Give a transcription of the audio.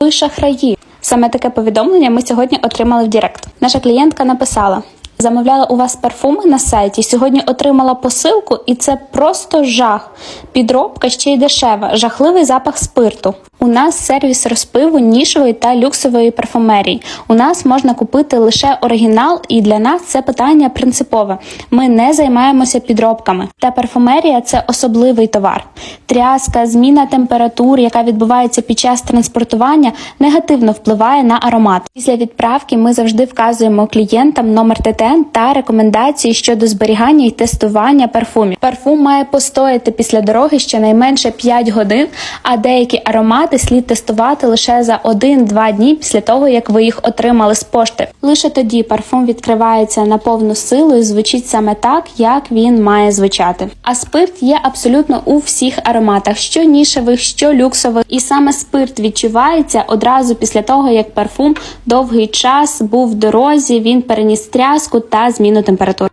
Ви шахраї. Саме таке повідомлення ми сьогодні отримали в Директ. Наша клієнтка написала. Замовляла у вас парфуми на сайті. Сьогодні отримала посилку, і це просто жах. Підробка ще й дешева, жахливий запах спирту. У нас сервіс розпиву нішової та люксової парфумерії. У нас можна купити лише оригінал, і для нас це питання принципове. Ми не займаємося підробками. Та парфумерія це особливий товар. Тряска, зміна температур, яка відбувається під час транспортування, негативно впливає на аромат. Після відправки ми завжди вказуємо клієнтам номер ТТН та рекомендації щодо зберігання і тестування парфумів. Парфум має постояти після дороги щонайменше 5 годин, а деякі аромати слід тестувати лише за 1-2 дні після того, як ви їх отримали з пошти. Лише тоді парфум відкривається на повну силу і звучить саме так, як він має звучати. А спирт є абсолютно у всіх ароматах, що нішевих, що люксових, і саме спирт відчувається одразу після того, як парфум довгий час був в дорозі, він переніс тряску та зміну температури.